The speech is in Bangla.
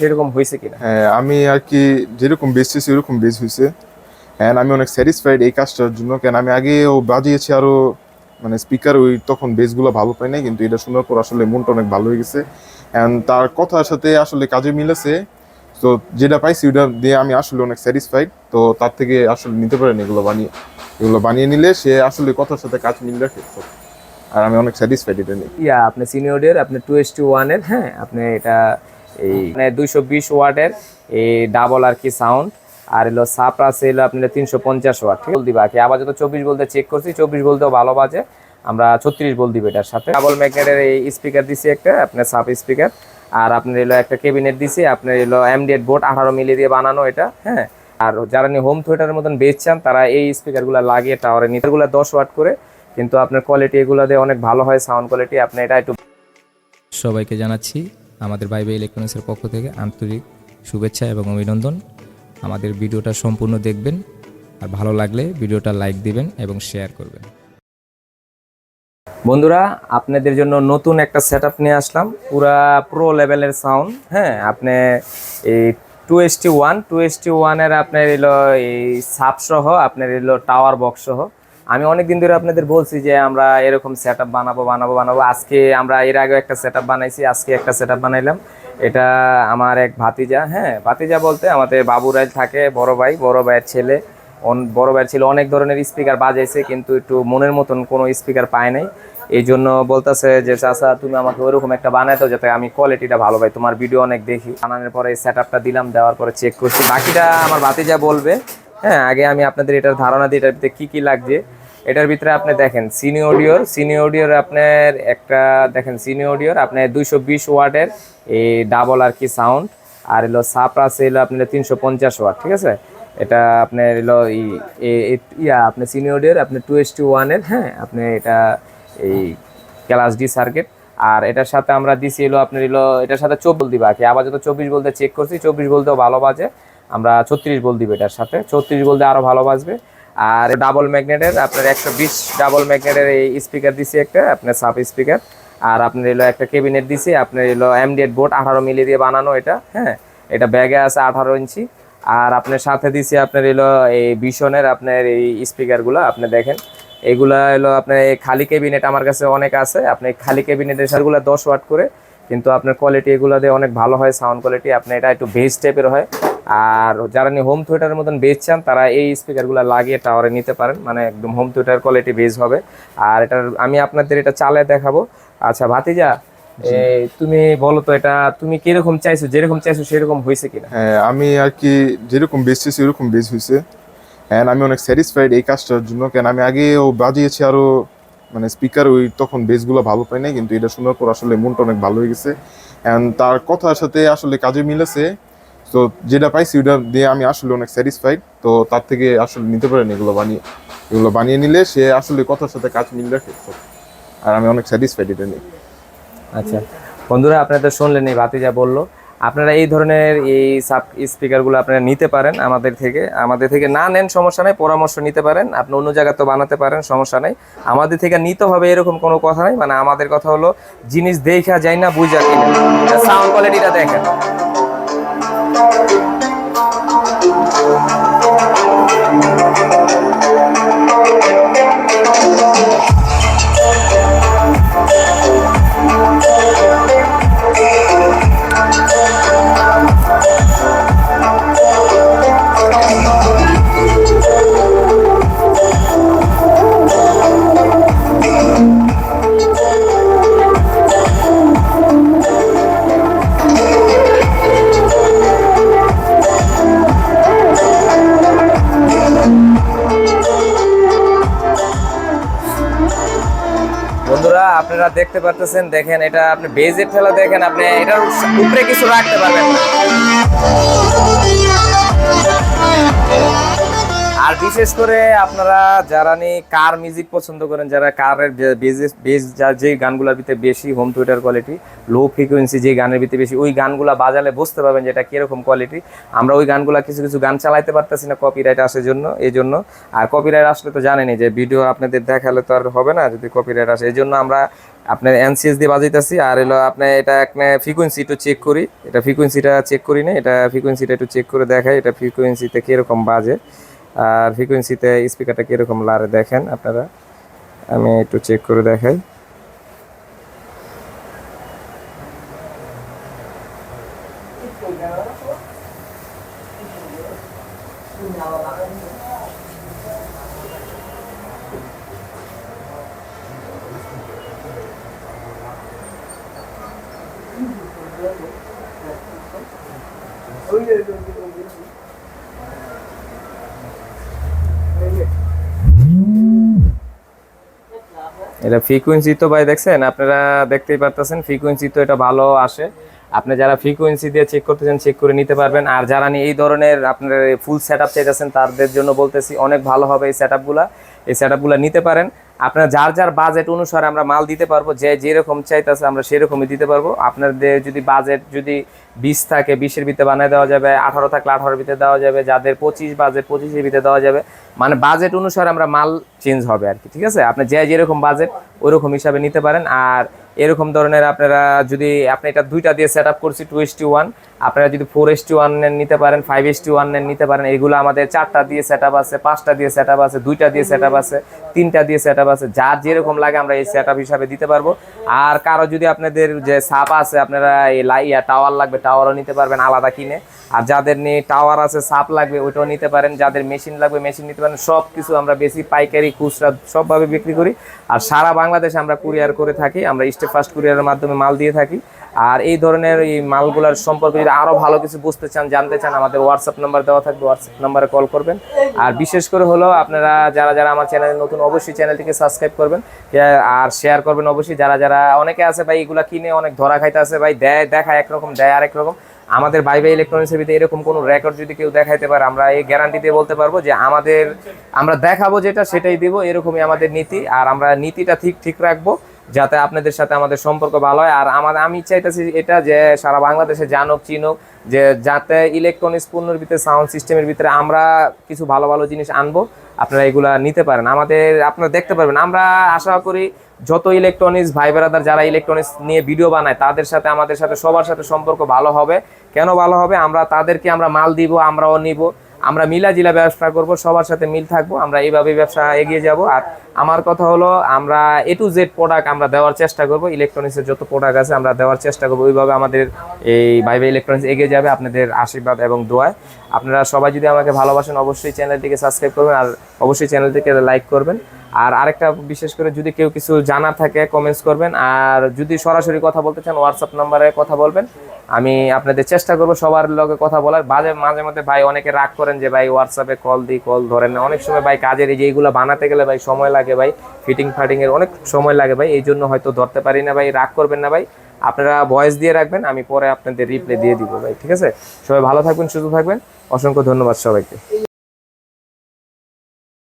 সেরকম হয়েছে কিনা? হ্যাঁ আমি আর কি যেরকম বেস চেয়েছি ওরকম বেস হয়েছে। হ্যাঁ আমি অনেক স্যাটিসফাইড এই কাজটার জন্য। কেন আমি আগেও বাজিয়েছি আরও মানে স্পিকার ওই তখন বেসগুলো ভালো পাই নাই কিন্তু এটা শোনার পর আসলে মনটা অনেক ভালো হয়ে গেছে। অ্যান্ড তার কথার সাথে আসলে কাজে মিলেছে। তো যেটা পাইছি ওটা দিয়ে আমি আসলে অনেক স্যাটিসফাইড তো তার থেকে আসলে নিতে পারেন এগুলো বানিয়ে। এগুলো বানিয়ে নিলে সে আসলে কথার সাথে কাজ মিল রাখে। তো। আর আমি অনেক স্যাটিসফাইড এটা নিয়ে। ইয়া আপনি সিনিয়রের আপনি টু এস টু ওয়ানের হ্যাঁ আপনি এটা এই মানে দুইশো বিশ ওয়াটের এই ডাবল আর কি সাউন্ড আর এলো সাপ্রাস এলো আপনার তিনশো পঞ্চাশ ওয়াট, ঠিক আছে? দিবা কি। আবার যত চব্বিশ বলতে চেক করছি, চব্বিশ বলতেও ভালো বাজে। আমরা ছত্রিশ বল দিব এটার সাথে। ডাবল ম্যাগনেটের এই স্পিকার দিছি একটা, আপনার সাব স্পিকার আর আপনার এলো একটা কেবিনেট দিছি, আপনার এলো এমডিএড বোর্ড আঠারো মিলি দিয়ে বানানো এটা হ্যাঁ? আর যারা নিয়ে হোম থিয়েটারের মতন বেচছেন তারা এই স্পিকারগুলো লাগিয়ে টাওয়ারে নিতেগুলো দশ ওয়াট করে, কিন্তু আপনার কোয়ালিটি এগুলো দিয়ে অনেক ভালো হয় সাউন্ড কোয়ালিটি আপনি এটা একটু সবাইকে জানাচ্ছি আমাদের বাইবে ইলেকট্রনিক্সের পক্ষ থেকে আন্তরিক শুভেচ্ছা এবং অভিনন্দন। আমাদের ভিডিওটা সম্পূর্ণ দেখবেন। আর ভালো লাগলে ভিডিওটা লাইক দিবেন এবং শেয়ার করবেন। বন্ধুরা, আপনাদের জন্য নতুন একটা সেট নিয়ে আসলাম। পুরা প্রো লেভেলের সাউন্ড হ্যাঁ? আপনি এই two S T one two S T ওয়ানের আপনার এলো এই সাপসহ আপনার এলো টাওয়ার বক্স সহ। আমি অনেক দিন ধরে আপনাদের বলছি যে আমরা এরকম সেট বানাবো বানাবো বানাবো। আজকে আমরা এর আগে একটা সেট বানাইছি, আজকে একটা সেট বানাইলাম। এটা আমার এক ভাতিজা হ্যাঁ ভাতিজা বলতে আমাদের বাবুরাই থাকে, বড় ভাই, বড় ভাইয়ের ছেলে। বড় ভাইয়ের ছিল অনেক ধরনের স্পিকার বাজাইছে, কিন্তু একটু মনের মতন কোনো স্পিকার পায় নাই। এই জন্য বলতেছে যে, চাচা, তুমি আমাকে ওরকম একটা বানাই যাতে আমি কোয়ালিটিটা ভালো পাই। তোমার ভিডিও অনেক দেখি। বানানোর পরে সেট আপটা দিলাম, দেওয়ার পরে চেক করছি। বাকিটা আমার ভাতিজা বলবে হ্যাঁ আগে আমি আপনাদের এটার ধারণা দিই, এটার কী কী লাগছে। এটার ভিতরে আপনি দেখেন সিনি অডিওর সিনি অডিওর আপনার একটা, দেখেন সিনি অডিওর আপনার দুইশো বিশ ওয়াটের এই ডাবল আর কি সাউন্ড আর এলো সাপ্রাস এলো আপনার তিনশো পঞ্চাশ ওয়াট, ঠিক আছে? এটা আপনার এলো ইয়া, আপনার সিনি অডিওর আপনি টু এস টু ওয়ানের হ্যাঁ আপনি এটা এই ক্লাস ডি সার্কিট আর এটার সাথে আমরা দিছি এলো আপনার এলো, এটার সাথে চব্বিশ দিবা কি। আবার যত চব্বিশ বলতে চেক করছি, চব্বিশ বলতেও ভালো বাজে, আমরা ছত্রিশ বল দিব এটার সাথে, ছত্রিশ বলতে আরও ভালো বাজবে। আর ডাবল ম্যাগনেটের আপনার একশো বিশ ডাবল ম্যাগনেটের এই স্পিকার দিছি একটা, আপনার সাব স্পিকার আর আপনার এলো একটা কেবিনেট দিছি, আপনার এলো এমডিএড বোর্ড আঠারো মিলি দিয়ে বানানো এটা হ্যাঁ? এটা ব্যাগে আছে আঠারো ইঞ্চি। আর আপনার সাথে দিছি আপনার এলো এই বিশনের আপনার এই স্পিকারগুলো আপনি দেখেন। এগুলা হলো আপনার এই খালি ক্যাবিনেট আমার কাছে অনেক আছে, আপনি খালি ক্যাবিনেটের সারগুলো দশ ওয়াট করে, কিন্তু আপনার কোয়ালিটি এগুলো দিয়ে অনেক ভালো হয় সাউন্ড কোয়ালিটি আপনার এটা একটু বেস টাইপের হয়। আর যারা নিয়ে হোম থিয়েটারের মতন বেস চান তারা এই স্পিকারগুলো লাগিয়ে টাওয়ারে নিতে পারেন। মানে একদম হোম থিয়েটার কোয়ালিটি বেস হবে। আর এটার আমি আপনাদের এটা চালে দেখাবো। আচ্ছা ভাতিজা তুমি বলো তো এটা তুমি কীরকম চাইছো যেরকম চাইছো সেরকম হয়েছে কিনা? হ্যাঁ আমি আর কি যেরকম বেস চেয়েছি ওরকম বেস হয়েছে। হ্যাঁ আমি অনেক স্যাটিসফাইড এই কাজটার জন্য। কেন আমি আগেও বাজিয়েছি আরও মানে স্পিকার ওই তখন বেসগুলো ভালো পাই নাই কিন্তু এটা শোনার পর আসলে মনটা অনেক ভালো হয়ে গেছে। অ্যান্ড তার কথার সাথে আসলে কাজে মিলেছে তো যেটা পাইছি ওটা দিয়ে আমি আসলে অনেক স্যাটিসফাইড তো তার থেকে আসলে নিতে পারেন এগুলো বানিয়ে এগুলো বানিয়ে নিলে সে আসলে কথার সাথে কাজ মিল রাখে আর আমি অনেক স্যাটিসফাইড এটা নিয়ে। আচ্ছা। বন্ধুরা, আপনারা তো শুনলেন, এই ভাতিজা বলল, আপনারা এই ধরনের এই সাব স্পিকারগুলো আপনারা নিতে পারেন আমাদের থেকে। আমাদের থেকে না নেন সমস্যা নেই, পরামর্শ নিতে পারেন। আপনি অন্য জায়গা তো বানাতে পারেন, সমস্যা নেই। আমাদের থেকে নিতে হবে এরকম কোনো কথা নেই। মানে আমাদের কথা হলো, জিনিস দেখা যায় না, বুঝা কিনা সাউন্ড কোয়ালিটিটা দেখেন। আপনারা দেখতে পারতেছেন, দেখেন এটা আপনি বেজের ঠেলা দেখেন, আপনি এটার উপরে কিছু রাখতে পারবেন আর বিশেষ করে আপনারা যারা নি কার মিউজিক পছন্দ করেন, যারা কারের বেস যে গানগুলোর ভিতরে বেশি home theatre quality low frequency যে গানের ভিতরে বেশি, ওই গানগুলা বাজালে বুঝতে পারবেন যে এটা কীরকম কোয়ালিটি আমরা ওই গানগুলা কিছু কিছু গান চালাইতে পারতেছি না কপিরাইট আসার জন্য এই জন্য আর কপিরাইট আসলে তো জানেনই যে ভিডিও আপনাদের দেখালে তো আর হবে না যদি কপিরাইট আসে। এই জন্য আমরা আপনার এনসিএস দিয়ে বাজাইতেছি, আর হলো আপনার এটা একটা ফ্রিকোয়েন্সি একটু চেক করি। এটা ফ্রিকোয়েন্সিটা চেক করি না এটা ফ্রিকোয়েন্সিটা একটু চেক করে দেখাই, এটা ফ্রিকোয়েন্সিতে কীরকম বাজে, আর ফ্রিকোয়েন্সিতে স্পিকারটা কীরকম লারে দেখেন আপনারা। আমি একটু চেক করে দেখাই। এটা ফ্রিকোয়েন্সি তো ভাই দেখছেন, আপনারা দেখতেই পারতেছেন ফ্রিকোয়েন্সি তো এটা ভালো আসে। আপনি যারা ফ্রিকোয়েন্সি দিয়ে চেক করতে চান চেক করে নিতে পারবেন। আর যারা এই ধরনের আপনার ফুল সেট আপ চাইতেছেন, তাদের জন্য বলতেছি অনেক ভালো হবে এই সেট আপগুলা এই সেট আপগুলা নিতে পারেন। আপনার যার যার বাজেট অনুসারে আমরা মাল দিতে পারব, যে যেরকম চাইতেছে আমরা সেরকমই দিতে পারব। আপনাদের যদি বাজেট যদি বিশ থাকে, বিশের ভিতরে বানিয়ে দেওয়া যাবে, আঠারো থাকলে আঠারোর ভিতরে দেওয়া যাবে, যাদের পঁচিশ বাজেট পঁচিশের ভিতরে দেওয়া যাবে। মানে বাজেট অনুসারে আমরা মাল চেঞ্জ হবে আর কি, ঠিক আছে? আপনি যে যেরকম বাজেট ওরকম হিসাবে নিতে পারেন। আর এরকম ধরনের আপনারা যদি, আপনি এটা দুইটা দিয়ে সেট আপ করছি টু ওয়ান আপনারা যদি ফোর এস টি ওয়ান নিতে পারেন ফাইভ এস টি ওয়ান নেন নিতে পারেন এগুলো আমাদের চারটা দিয়ে সেট আপ আছে পাঁচটা দিয়ে সেট আপ আছে দুইটা দিয়ে সেট আপ আছে তিনটা দিয়ে সেট আপ আছে যার যেরকম লাগে আমরা এই সেট আপ হিসাবে দিতে পারব। আর কারও যদি আপনাদের যে সাপ আছে আপনারা এই লাইয়া টাওয়ার লাগবে টাওয়ারও নিতে পারবেন আলাদা কিনে। আর যাদের নিয়ে টাওয়ার আছে সাপ লাগবে ওইটাও নিতে পারেন। যাদের মেশিন লাগবে মেশিন নিতে পারেন। সব কিছু আমরা বেশি পাইকারি খুচরা সবভাবে বিক্রি করি। আর সারা বাংলাদেশে আমরা কুরিয়ার করে থাকি আমরা স্টেপ ফার্স্ট কুরিয়ারের মাধ্যমে মাল দিয়ে থাকি। আর এই ধরনের এই মালগুলোর সম্পর্কে যদি আরও ভালো কিছু বুঝতে চান, জানতে চান, আমাদের হোয়াটসঅ্যাপ নাম্বার দেওয়া থাকবে হোয়াটসঅ্যাপ নাম্বারে কল করবেন। আর বিশেষ করে হলো আপনারা যারা যারা আমার চ্যানেলে নতুন, অবশ্যই চ্যানেলটিকে সাবস্ক্রাইব করবেন। আর শেয়ার করবেন অবশ্যই। যারা যারা অনেকে আছে ভাই, এগুলা কিনে অনেক ধরা খাইতে আছে ভাই, দেয় দেখা একরকম, দেয় আরেক রকম। আমাদের বাই বাই ইলেকট্রনিক্সের ভিতরে এরকম কোনো রেকর্ড যদি কেউ দেখাইতে পারে, আমরা এই গ্যারান্টি দিয়ে বলতে পারব যে আমাদের, আমরা দেখাবো যেটা, সেটাই দিব, এরকমই আমাদের নীতি। আর আমরা নীতিটা ঠিক ঠিক রাখব। যাতে আপনাদের সাথে আমাদের সম্পর্ক ভালো হয়। আর আমাদের, আমি চাইতেছি এটা যে সারা বাংলাদেশে জানুক, চিনুক, যে যাতে ইলেকট্রনিক্স পণ্যের ভিতরে সাউন্ড সিস্টেমের ভিতরে আমরা কিছু ভালো ভালো জিনিস আনব, আপনারা এগুলা নিতে পারেন। আমাদের, আপনারা দেখতে পারবেন। আমরা আশা করি যত ইলেকট্রনিক্স ভাই ব্রাদার যারা ইলেকট্রনিক্স নিয়ে ভিডিও বানায়, তাদের সাথে, আমাদের সাথে, সবার সাথে সম্পর্ক ভালো হবে। কেন ভালো হবে? আমরা তাদেরকে আমরা মাল দিব, আমরাও নিব। আমরা মিলা জিলা ব্যবসা করব, সবার সাথে মিল থাকব, আমরা এইভাবে ব্যবসা এগিয়ে যাব। আর আমার কথা হলো, আমরা এ টু জেড প্রোডাক্ট আমরা দেওয়ার চেষ্টা করব ইলেকট্রনিক্সের যত প্রোডাক্ট আছে আমরা দেওয়ার চেষ্টা করব, ওইভাবে আমাদের এই ভাই ভাই ইলেকট্রনিক্স এগিয়ে যাবে আপনাদের আশীর্বাদ এবং দোয়ায়। আপনারা সবাই যদি আমাকে ভালোবাসেন, অবশ্যই চ্যানেলটিকে সাবস্ক্রাইব করবেন আর অবশ্যই চ্যানেলটিকে লাইক করবেন। আর আরেকটা বিশেষ করে যদি কেউ কিছু জানার থাকে কমেন্টস করবেন। আর যদি সরাসরি কথা বলতে চান হোয়াটসঅ্যাপ নাম্বারে কথা বলবেন। আমি আপনাদের চেষ্টা করব সবার লগে কথা বলার। মাঝে মাঝে মধ্যে ভাই অনেকে রাগ করেন যে ভাই হোয়াটসঅ্যাপে কল দিই কল ধরেন না। অনেক সময় ভাই কাজের এই যে এইগুলো বানাতে গেলে ভাই সময় লাগে ভাই। ফিটিং ফাটিংয়ের অনেক সময় লাগে ভাই। এই জন্য হয়তো ধরতে পারি না ভাই। রাগ করবেন না ভাই। আপনারা ভয়েস দিয়ে রাখবেন, আমি পরে আপনাদের রিপ্লাই দিয়ে দিব ভাই। ঠিক আছে? সবাই ভালো থাকবেন, সুস্থ থাকবেন। অসংখ্য ধন্যবাদ সবাইকে।